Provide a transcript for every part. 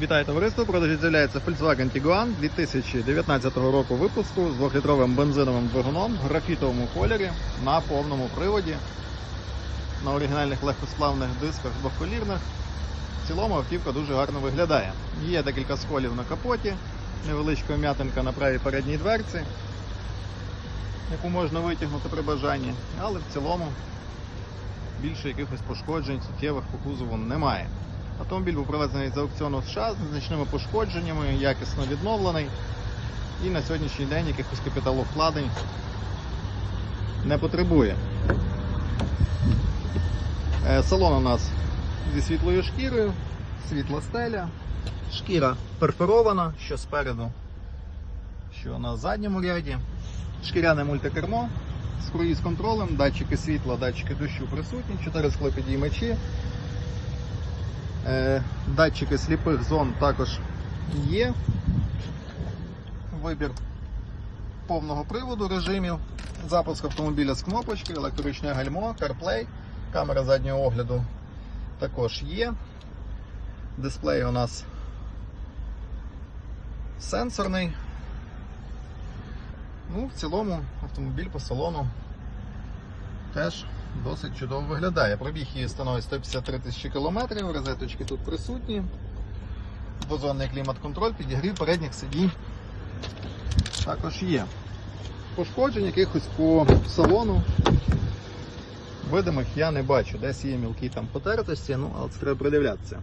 Вітаю товариство. Продажі з'являється Volkswagen Tiguan 2019 року випуску з 2-літровим бензиновим двигуном в графітовому кольорі на повному приводі на оригінальних легкосплавних дисках двохколірних. В цілому автівка дуже гарно виглядає. Є декілька сколів на капоті, невеличка вм'ятинка на правій передній дверці, яку можна витягнути при бажанні, але в цілому більше якихось пошкоджень суттєвих по кузову немає. Автомобіль був привезений з аукціону США з незначними пошкодженнями, якісно відновлений. І на сьогоднішній день якихось капіталовкладень не потребує. Е, Салон у нас зі світлою шкірою, світла стеля, шкіра перфорована, що спереду, що на задньому ряді. Шкіряне мультикермо з круїз контролем, датчики світла, датчики дощу присутні, 4 склопідіймачі. Е, Датчики сліпих зон також є. Вибір повного приводу режимів. Запуск автомобіля з кнопочки, електричне гальмо, CarPlay, камера заднього огляду також є. Дисплей у нас сенсорний. Ну, в цілому автомобіль по салону теж досить чудово виглядає. Пробіг її становить 153 тисячі кілометрів, розеточки тут присутні. Двозонний клімат-контроль, підігрів передніх сидінь також є. Пошкоджень якихось по салону видимих я не бачу. Десь є мілкі там потертості, ну, але це треба придивлятися.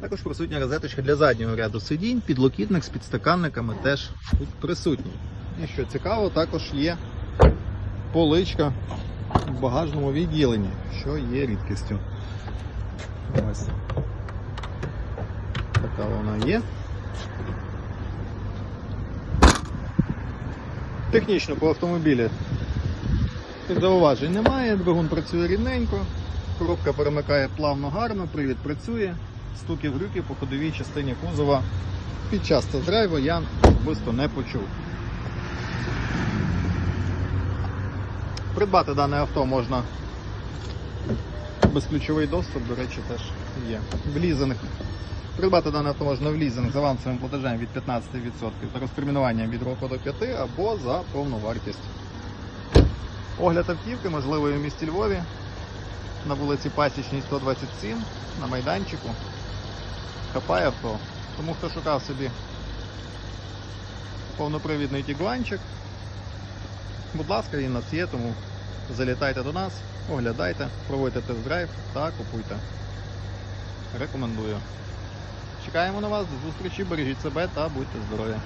Також присутня розеточка для заднього ряду сидінь, підлокітник з підстаканниками теж тут присутній. І що цікаво, також є поличка в багажному відділенні, що є рідкістю. Ось. Така вона є. Технічно по автомобілі зауважень немає, двигун працює рівненько, коробка перемикає плавно гарно, привід працює, стуків глюків по ходовій частині кузова під час тест-драйву я особисто не почув. Придбати дане авто можна безключовий доступ, до речі, теж є. В лізинг. Придбати дане авто можна в лізинг з авансовим платежем від 15% та розтермінуванням від року до 5 або за повну вартість. Огляд автівки можливий у місті Львові на вулиці Пасічній 127 на майданчику. Хапає авто. Тому хто шукав собі повнопривідний тігуанчик, Будь ласка, він у нас є, тому залітайте до нас, оглядайте, проводьте тест-драйв та купуйте. Рекомендую. Чекаємо на вас, до зустрічі, бережіть себе та будьте здорові.